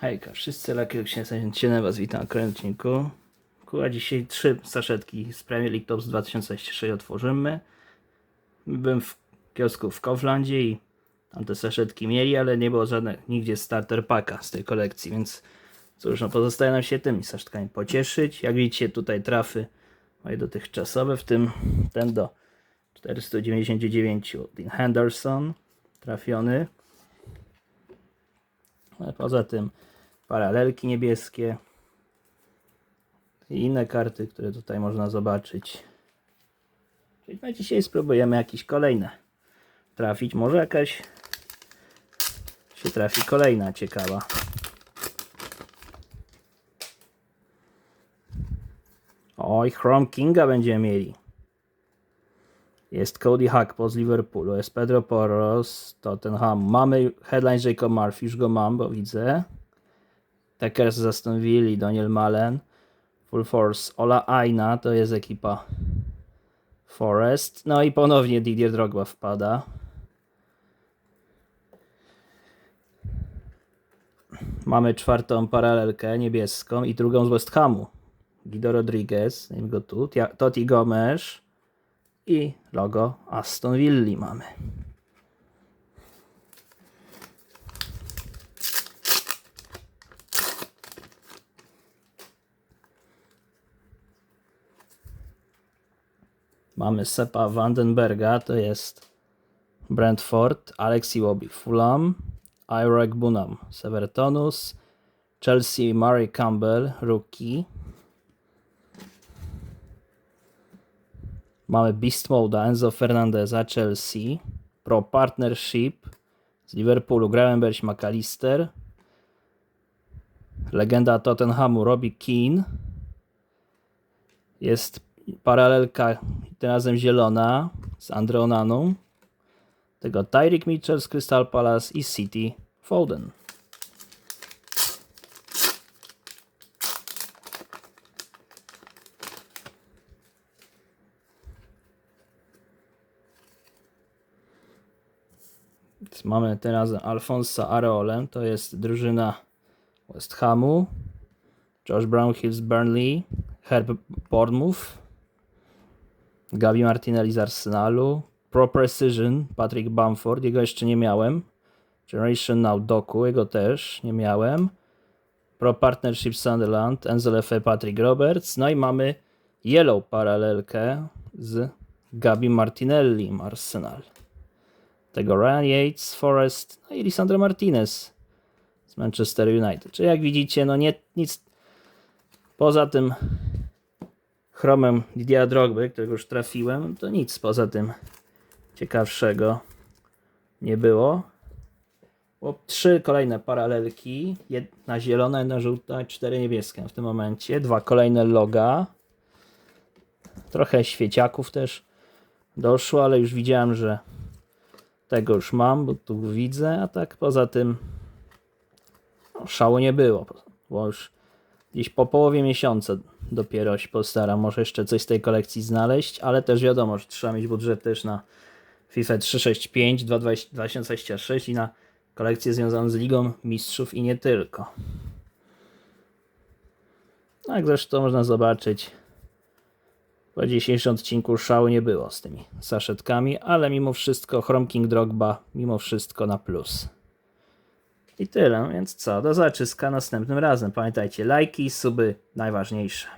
Hejka, wszyscy Lakiel Księcia Was witam na kolejnym odcinku. Dzisiaj trzy saszetki z Premier League Tops 2006 otworzymy. Byłem w kiosku w Kauflandzie i tam te saszetki mieli, ale nie było żadnych nigdzie starter packa z tej kolekcji, więc cóż, no pozostaje nam się tymi saszetkami pocieszyć. Jak widzicie tutaj trafy moje dotychczasowe, w tym ten do 499 Dean Henderson trafiony. Poza tym paralelki niebieskie i inne karty, które tutaj można zobaczyć. Czyli na dzisiaj spróbujemy jakieś kolejne trafić. Może jakaś się trafi kolejna ciekawa. Oj, Chrome Kinga będziemy mieli. Jest Cody Hackpo z Liverpoolu, jest Pedro Porro z Tottenham. Mamy headline Jacob Murphy, już go mam, bo widzę. Tekers z Aston Villa, Daniel Malen. Full Force, Ola Aina, to jest ekipa Forest. No i ponownie Didier Drogba wpada. Mamy czwartą paralelkę niebieską i drugą z West Hamu. Guido Rodriguez, go tu. Totti Gomes i logo Aston Villa mamy. Mamy Sepa Vandenberga, to jest Brentford, Alex Iwobi Fulham, Irek Bunam Severtonus, Chelsea Murray Campbell, rookie. Mamy Beast Mode Enzo Fernandeza, Chelsea, Pro Partnership z Liverpoolu, Gravenberch McAllister, legenda Tottenhamu Robbie Keane, jest paralelka tym razem zielona z Andreonaną, tego Tyreek Mitchell z Crystal Palace i City Foden. Mamy teraz Alfonsa Areolem, to jest drużyna West Hamu, Josh Brownhill z Burnley, Herb Bournemouth, Gabi Martinelli z Arsenalu, Pro Precision, Patrick Bamford, jego jeszcze nie miałem, Generation Now Doku, jego też nie miałem, Pro Partnership Sunderland, Enzo Lefe, Patrick Roberts, no i mamy Yellow paralelkę z Gabi Martinelli Arsenal tego Ryan Yates, Forest no i Lisandro Martinez z Manchester United. Czyli jak widzicie, no nie, nic poza tym chromem Didiera Drogby, którego już trafiłem, to nic poza tym ciekawszego nie było. Było trzy kolejne paralelki, jedna zielona, jedna żółta, cztery niebieskie w tym momencie, dwa kolejne loga, trochę świeciaków też doszło, ale już widziałem, że tego już mam, bo tu widzę, a tak poza tym no, nie było, bo już gdzieś po połowie miesiąca dopiero się postaram może jeszcze coś z tej kolekcji znaleźć, ale też wiadomo, że trzeba mieć budżet też na FIFA 365, 2026 i na kolekcję związaną z Ligą Mistrzów i nie tylko. Jak zresztą można zobaczyć, po dzisiejszym odcinku szału nie było z tymi saszetkami, ale mimo wszystko Chrome King Drogba mimo wszystko na plus. I tyle, więc co, do zaczyska następnym razem. Pamiętajcie, lajki, suby najważniejsze.